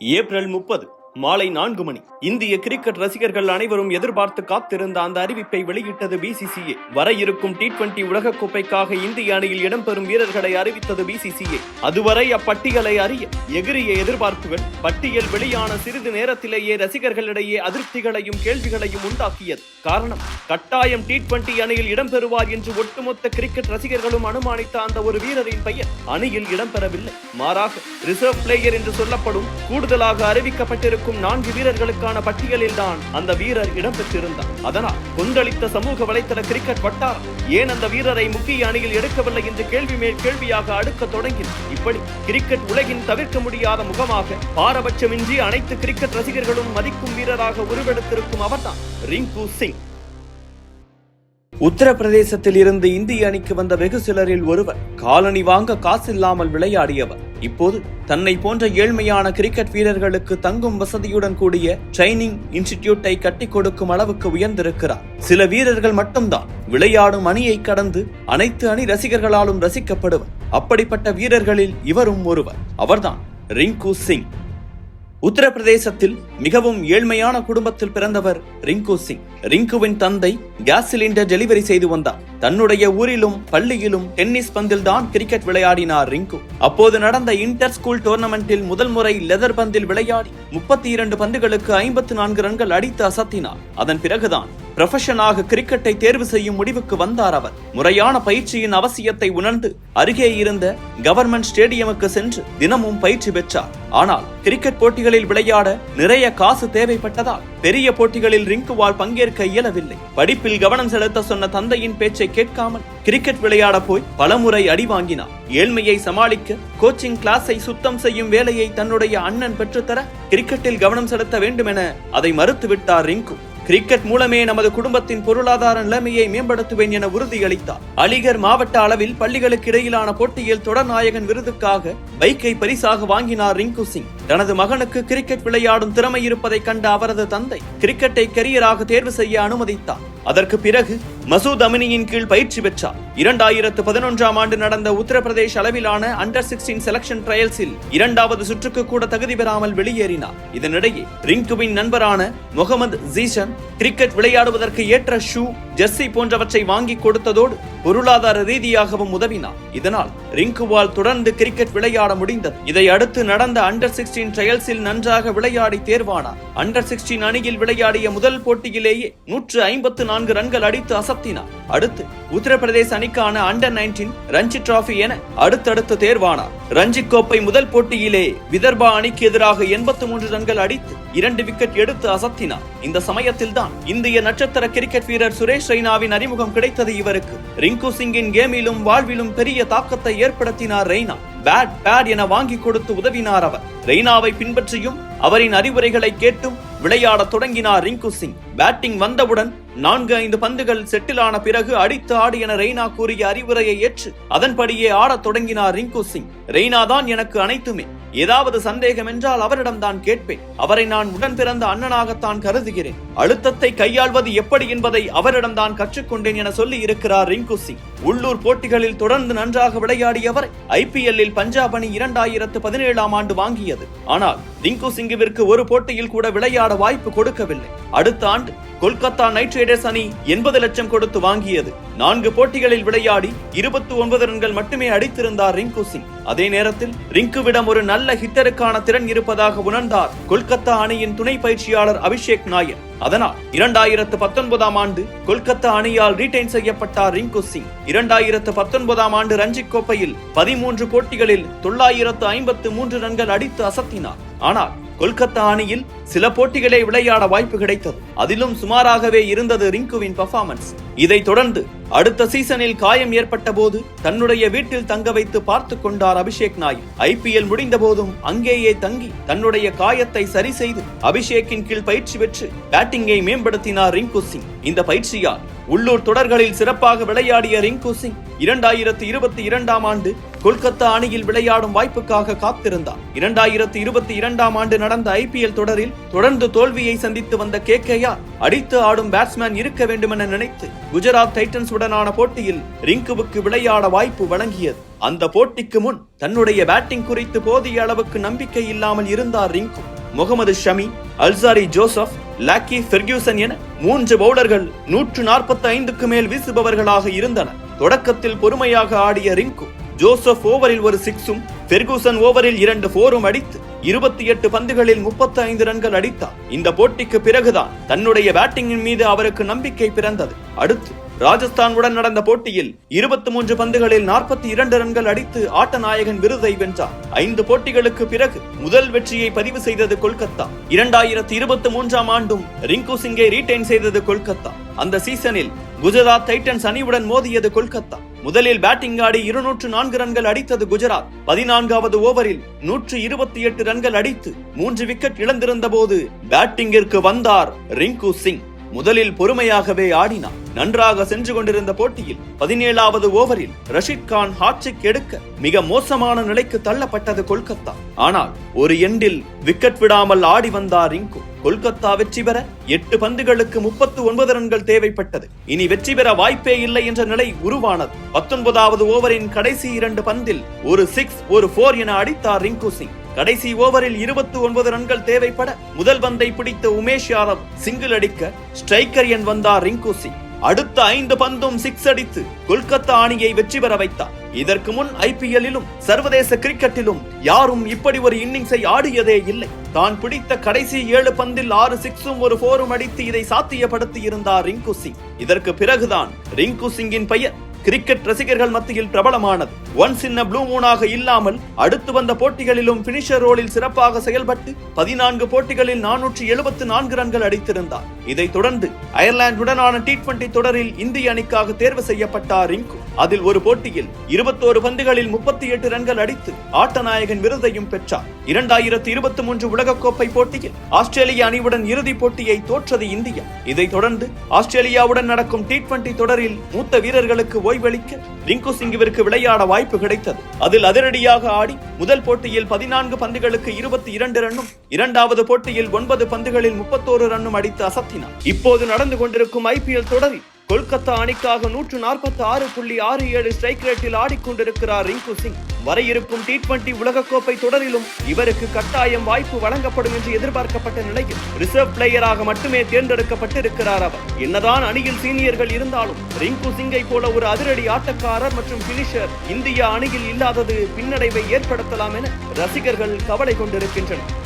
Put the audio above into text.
April முப்பது. மாலை நான்கு மணி. இந்திய கிரிக்கெட் ரசிகர்கள் அனைவரும் எதிர்பார்த்து காத்திருந்த அந்த அறிவிப்பை வெளியிட்டது பிசிசிஏ வர இருக்கும் டி டுவெண்டி உலகக்கோப்பைக்காக இந்திய அணியில் இடம்பெறும் வீரர்களை அறிவித்தது பிசிசிஏ அதுவரை அப்பட்டியலை அறிய எகிரிய எதிர்பார்ப்புகள் பட்டியல் வெளியான சிறிது நேரத்திலேயே ரசிகர்களிடையே அதிருப்திகளையும் கேள்விகளையும் உண்டாக்கியது. காரணம் கட்டாயம் டி டுவெண்டி அணியில் இடம்பெறுவார் என்று ஒட்டுமொத்த கிரிக்கெட் ரசிகர்களும் அனுமானித்த அந்த ஒரு வீரரின் பெயர் அணியில் இடம்பெறவில்லை. மாறாக ரிசர்வ் பிளேயர் என்று சொல்லப்படும் கூடுதலாக அறிவிக்கப்பட்டிருக்கும் இருக்கும் நான்கு வீரர்களுக்கான பட்டியலில் தான் அந்த வீரர் இடம்பெற்றிருந்தார். அதனால் கொந்தளித்த சமூக வலைத்தள கிரிக்கெட் வட்டாரம் ஏன் அந்த வீரரை முக்கிய அணியில் எடுக்கவில்லை என்று கேள்வி மேல் கேள்வியாக அடுக்க தொடங்கின. இப்படி கிரிக்கெட் உலகின் தவிர்க்க முடியாத முகமாக பாரபட்சமின்றி அனைத்து கிரிக்கெட் ரசிகர்களும் மதிக்கும் வீரராக உருவெடுத்திருக்கும் அவர்தான் ரிங்கு சிங். உத்தரப்பிரதேசத்தில் இருந்து இந்திய அணிக்கு வந்த வெகு சிலரில் ஒருவர் காலனி வாங்க காசில்லாமல் விளையாடியவர். இப்போது தன்னை போன்ற ஏழ்மையான கிரிக்கெட் வீரர்களுக்கு தங்கும் வசதியுடன் கூடிய ட்ரைனிங் இன்ஸ்டிடியூட்டை கட்டிக் கொடுக்கும் அளவுக்கு உயர்ந்திருக்கிறார். சில வீரர்கள் மட்டும்தான் விளையாடும் அணியை கடந்து அனைத்து அணி ரசிகர்களாலும் ரசிக்கப்படுவர். அப்படிப்பட்ட வீரர்களில் இவரும் ஒருவர். அவர்தான் ரிங்கு சிங். உத்தரப்பிரதேசத்தில் மிகவும் ஏழ்மையான குடும்பத்தில் பிறந்தவர் ரிங்கு சிங். ரிங்குவின் தந்தை கேஸ் சிலிண்டர் டெலிவரி செய்து வந்தார். தன்னுடைய ஊரிலும் பள்ளியிலும் டென்னிஸ் பந்தில் தான் கிரிக்கெட் விளையாடினார் ரிங்கு. அப்போது நடந்த இன்டர் ஸ்கூல் டோர்னமெண்டில் முதல் முறை லெதர் பந்தில் விளையாடி முப்பத்தி இரண்டு பந்துகளுக்கு ஐம்பத்து நான்கு ரன்கள் அடித்து அசத்தினார். அதன் பிறகுதான் ப்ரொஃபஷனாக கிரிக்கெட்டை தேர்வு செய்யும் முடிவுக்கு வந்தார் அவர். முறையான பயிற்சியின் அவசியத்தை உணர்ந்து அருகே இருந்த கவர்மெண்ட் ஸ்டேடியமுக்கு சென்று தினமும் பயிற்சி பெற்றார். ஆனால் கிரிக்கெட் போட்டிகளில் விளையாட நிறைய காசு தேவைப்பட்டதால் பெரிய போட்டிகளில் ரிங்குவால் பங்கேற்க இயலவில்லை. படிப்பில் கவனம் செலுத்த சொன்ன தந்தையின் பேச்சை கேட்காமல் கிரிக்கெட் விளையாட போய் பலமுறை அடி வாங்கினார். ஏழ்மையை சமாளிக்க கோச்சிங் கிளாஸை சுத்தம் செய்யும் வேலையை தன்னுடைய அண்ணன் பெற்றுத்தர கிரிக்கெட்டில் கவனம் செலுத்த வேண்டும் என அதை மறுத்துவிட்டார் ரிங்கு கிரிக்கெட் மூலமே நமது குடும்பத்தின் பொருளாதார நிலைமையை மேம்படுத்துவேன் என உறுதியளித்தார். அலிகர் மாவட்ட அளவில் பள்ளிகளுக்கு இடையிலான போட்டியில் தொடர்நாயகன் விருதுக்காக பைக்கை பரிசாக வாங்கினார் ரிங்கு சிங். தனது மகனுக்கு கிரிக்கெட் விளையாடும் திறமை இருப்பதை கண்ட அவரது தந்தை கிரிக்கெட்டை கரியராக தேர்வு செய்ய அனுமதித்தார். அதற்கு பிறகு மசூத் அமினியின் கீழ் பயிற்சி பெற்றார். இரண்டாயிரத்து பதினொன்றாம் ஆண்டு நடந்த உத்தரப்பிரதேஷ் அளவிலான அண்டர் சிக்ஸ்டீன் செலக்ஷன் ட்ரையல்ஸில் இரண்டாவது சுற்றுக்கு கூட தகுதி பெறாமல் வெளியேறினார். இதனிடையே ரிங்குவின் நண்பரான முகமது ஜீசன் கிரிக்கெட் விளையாடுவதற்கு ஏற்ற ஷூ ஜெர்சி போன்றவற்றை வாங்கி கொடுத்ததோடு பொருளாதார ரீதியாகவும் உதவினார். இதனால் ரிங்குவால் தொடர்ந்து கிரிக்கெட் விளையாட முடிந்தது. இதை அடுத்து நடந்த அண்டர் சிக்ஸ்டீன் ட்ரையல்ஸில் நன்றாக விளையாடி தேர்வானார். அண்டர் சிக்ஸ்டீன் அணியில் விளையாடிய முதல் போட்டியிலேயே நூற்று ஐம்பத்து நான்கு ரன்கள் அடித்து அசத்தினார் அடுத்து உத்தரப்பிரதேச அணிக்கான அண்டர் நைன்டீன் ரஞ்சி டிராபி என அடுத்தடுத்து தேர்வானார். ரஞ்சி கோப்பை முதல் போட்டியிலே விதர்பா அணிக்கு எதிராக எண்பத்தி மூன்று ரன்கள் அடித்து இரண்டு விக்கெட் எடுத்து அசத்தினார். இந்த சமயத்தில் தான் இந்திய நட்சத்திர கிரிக்கெட் வீரர் சுரேஷ் ரெய்னாவின் அறிமுகம் கிடைத்தது இவருக்கு. ரிங்கு சிங்கின் கேமிலும் வாழ்விலும் பெரிய தாக்கத்தை ஏற்படுத்தினார் ரெய்னா. பேட் பேட் என வாங்கி கொடுத்து உதவினார் அவர். ரெய்னாவை பின்பற்றியும் அவரின் அறிவுரைகளை கேட்டும் விளையாடத் தொடங்கினார் ரிங்கு சிங். பேட்டிங் வந்தவுடன் நான்கு ஐந்து பந்துகள் செட்டிலான பிறகு அடித்து ஆடு என ரெய்னா கூறிய அறிவுரையை ஏற்று அதன்படியே ஆடத் தொடங்கினார் ரிங்கு சிங். ரெய்னா தான் எனக்கு அனைத்துமே. ஏதாவது சந்தேகம் என்றால் அவரிடம் தான் கேட்பேன். அவரை நான் உடன் பிறந்த அண்ணனாகத்தான் கருதுகிறேன். அழுத்தத்தை கையாள்வது எப்படி என்பதை அவரிடம் தான் கற்றுக்கொண்டேன் என சொல்லி இருக்கிறார் ரிங்கு சிங். உள்ளூர் போட்டிகளில் தொடர்ந்து நன்றாக விளையாடியவர் ஐபிஎல்லில் பஞ்சாப் அணி இரண்டாயிரத்து பதினேழாம் ஆண்டு வாங்கியது. ஆனால் ரிங்கு சிங்குவிற்கு ஒரு போட்டியில் கூட விளையாட வாய்ப்பு கொடுக்கவில்லை. அடுத்த ஆண்டு ஆண்டு கொல்கத்தா நைட் ரைடர்ஸ் அணி எண்பது லட்சம் கொடுத்து வாங்கியது. நான்கு போட்டிகளில் விளையாடி இருபத்தி ஒன்பது ரன்கள் மட்டுமே அடித்திருந்தார் ரிங்கு சிங். அதே நேரத்தில் ரிங்குவிடம் ஒரு நல்ல ஹிட்டருக்கான திறன் இருப்பதாக உணர்ந்தார் கொல்கத்தா அணியின் துணை பயிற்சியாளர் அபிஷேக் நாயர். அதனால் இரண்டாயிரத்து பத்தொன்பதாம் ஆண்டு கொல்கத்தா அணியால் ரீடைன் செய்யப்பட்டார் ரிங்கு சிங். இரண்டாயிரத்து பத்தொன்பதாம் ஆண்டு ரஞ்சி கோப்பையில் பதிமூன்று போட்டிகளில் தொள்ளாயிரத்து ஐம்பத்து மூன்று ரன்கள் அடித்து அசத்தினார். ஆனால் கொல்கத்தா அணியில் சில போட்டிகளே விளையாட வாய்ப்பு கிடைத்தது. அதிலும் சுமாராகவே இருந்தது ரிங்குவின் பர்ஃபார்மன்ஸ் இதைத் தொடர்ந்து அடுத்த சீசனில் காயம் ஏற்பட்ட போது தன்னுடைய வீட்டில் தங்க வைத்து பார்த்து கொண்டார் அபிஷேக் நாயர் ஐபிஎல் முடிந்த போதும் அங்கேயே தங்கி தன்னுடைய காயத்தை சரி செய்து அபிஷேக்கின் கீழ் பயிற்சி பெற்று பேட்டிங்கை மேம்படுத்தினார் ரிங்கு சிங். இந்த பயிற்சியால் உள்ளூர் தொடர்களில் சிறப்பாக விளையாடிய ரிங்கு சிங் இரண்டாயிரத்து இருபத்தி இரண்டாம் ஆண்டு கொல்கத்தா அணியில் விளையாடும் வாய்ப்புக்காக காத்திருந்தார். இரண்டாயிரத்து இருபத்தி இரண்டாம் ஆண்டு நடந்த ஐபிஎல் தொடரில் தொடர்ந்து தோல்வியை சந்தித்து வந்த கே அடித்து ஆடும் பேட்ஸ்மேன் இருக்க வேண்டுமென நினைத்து குஜராத் டைட்டன்ஸ் உடனான போட்டியில் ரிங்குவுக்கு விளையாட வாய்ப்பு வழங்கியது. அந்த போட்டிக்கு முன் தன்னுடைய பேட்டிங் குறித்து போதிய அளவுக்கு நம்பிக்கை இல்லாமல் இருந்தார் Rinku. Mohammed Shami Alzarri Joseph Lockie Ferguson என மூன்று பவுலர்கள் நூற்று நாற்பத்தி ஐந்துக்கு மேல் வீசுபவர்களாக இருந்தனர். தொடக்கத்தில் பொறுமையாக ஆடிய ரிங்கு ஜோசப் ஓவரில் ஒரு சிக்ஸும் பெர்கூசன் ஓவரில் இரண்டு போரும் அடித்து இருபத்தி எட்டு பந்துகளில் முப்பத்தி ஐந்து ரன்கள் அடித்தார். இந்த போட்டிக்கு பிறகுதான் தன்னுடைய பேட்டிங்கின் மீது அவருக்கு நம்பிக்கை பிறந்தது. அடுத்து ராஜஸ்தானுடன் நடந்த போட்டியில் இருபத்தி மூன்று பந்துகளில் நாற்பத்தி இரண்டு ரன்கள் அடித்து ஆட்ட நாயகன் விருதை வென்றார். ஐந்து போட்டிகளுக்கு பிறகு முதல் வெற்றியை பதிவு செய்தது கொல்கத்தா. இரண்டாயிரத்தி இருபத்தி மூன்றாம் ஆண்டும் ரிங்கு சிங்கை ரீடைன் செய்தது கொல்கத்தா. அந்த சீசனில் குஜராத் டைட்டன்ஸ் அணியுடன் மோதியது கொல்கத்தா. முதலில் பேட்டிங் ஆடி இருநூற்று நான்கு ரன்கள் அடித்தது குஜராத். பதினான்காவது ஓவரில் நூற்று இருபத்தி எட்டு ரன்கள் அடித்து மூன்று விக்கெட் இழந்திருந்த போது பேட்டிங்கிற்கு வந்தார் ரிங்கு சிங். முதலில் பொறுமையாகவே ஆடினார் நன்றாக சென்று கொண்டிருந்த போட்டியில் பதினேழாவது ஓவரில் ரஷித் கான் ஹாட்ரிக் எடுக்க மிக மோசமான நிலைக்கு தள்ளப்பட்டது கொல்கத்தா. ஆனால் ஒரு எண்டில் விக்கெட் விடாமல் ஆடி வந்தார் ரிங்கு. கொல்கத்தா வெற்றி பெற எட்டு பந்துகளுக்கு முப்பத்து ஒன்பது ரன்கள் தேவைப்பட்டது. இனி வெற்றி பெற வாய்ப்பே இல்லை என்ற நிலை உருவானது. பத்தொன்பதாவது ஓவரின் கடைசி இரண்டு பந்தில் ஒரு சிக்ஸ் ஒரு போர் என அடித்தார் ரிங்கு சிங். கடைசி ஓவரில் இருபத்தி ஒன்பது ரன்கள் தேவைப்பட முதல் பந்தை பிடித்த உமேஷ் யாதவ் சிங்கிள் அடிக்க ஸ்ட்ரைக்கர் என் வந்தார் ரிங்கு சிங் அடுத்த ஐந்து பந்தும் சிக்ஸ் அடித்து கொல்கத்தா அணியை வெற்றி பெற வைத்தார். இதற்கு முன் ஐபிஎல்லிலும் சர்வதேச கிரிக்கெட்டிலும் யாரும் இப்படி ஒரு இன்னிங்ஸை ஆடியதே இல்லை. தான் பிடித்த கடைசி ஏழு பந்தில் ஆறு சிக்ஸும் ஒரு போரும் அடித்து இதை சாத்தியப்படுத்தி இருந்தார் ரிங்கு சிங் இதற்கு பிறகுதான் ரிங்கு சிங்கின் பெயர் கிரிக்கெட் ரசிகர்கள் மத்தியில் பிரபலமானது. ஒன்ஸ் இன் ப்ளூ மூனாக இல்லாமல் அடுத்து வந்த போட்டிகளிலும் பினிஷர் ரோலில் சிறப்பாக செயல்பட்டு பதினான்கு போட்டிகளில் நானூற்றி எழுபத்து நான்கு ரன்கள் அடித்திருந்தார். இதைத் தொடர்ந்து அயர்லாந்துடனான டி டுவெண்டி தொடரில் இந்திய அணிக்காக தேர்வு செய்யப்பட்டார் ரிங்கு. அதில் ஒரு போட்டியில் இருபத்தோரு பந்துகளில் முப்பத்தி எட்டு ரன்கள் அடித்து ஆட்டநாயகன் விருதையும் பெற்றார். இரண்டாயிரத்தி இருபத்தி மூன்று உலகக்கோப்பை போட்டியில் ஆஸ்திரேலிய அணியுடன் இறுதிப் போட்டியை தோற்றது இந்தியா. இதைத் தொடர்ந்து ஆஸ்திரேலியாவுடன் நடக்கும் டி டுவெண்டி தொடரில் மூத்த வீரர்களுக்கு ஓய்வளிக்க ரிங்கு சிங்குவிற்கு விளையாட வாய்ப்பு கிடைத்தது. அதில் அதிரடியாக ஆடி முதல் போட்டியில் பதினான்கு பந்துகளுக்கு இருபத்தி இரண்டு ரன்னும் இரண்டாவது போட்டியில் ஒன்பது பந்துகளில் முப்பத்தோரு ரன்னும் அடித்து அசத்தினார். இப்போது நடந்து கொண்டிருக்கும் ஐபிஎல் தொடரில் கொல்கத்தா அணிக்காக நூற்று நாற்பத்தி ஆறு புள்ளி ஆறு ஏழு ஸ்ட்ரைக் ரேட்டில் ஆடிக்கொண்டிருக்கிறார் ரிங்கு சிங். வர இருக்கும் டி டுவெண்டி உலகக்கோப்பை தொடரிலும் இவருக்கு கட்டாயம் வாய்ப்பு வழங்கப்படும் என்று எதிர்பார்க்கப்பட்ட நிலையில் ரிசர்வ் பிளேயராக மட்டுமே தேர்ந்தெடுக்கப்பட்டிருக்கிறார் அவர். என்னதான் அணியில் சீனியர்கள் இருந்தாலும் ரிங்கு சிங்கை போல ஒரு அதிரடி ஆட்டக்காரர் மற்றும் பினிஷர் இந்திய அணியில் இல்லாதது பின்னடைவை ஏற்படுத்தலாம் என ரசிகர்கள் கவலை கொண்டிருக்கின்றனர்.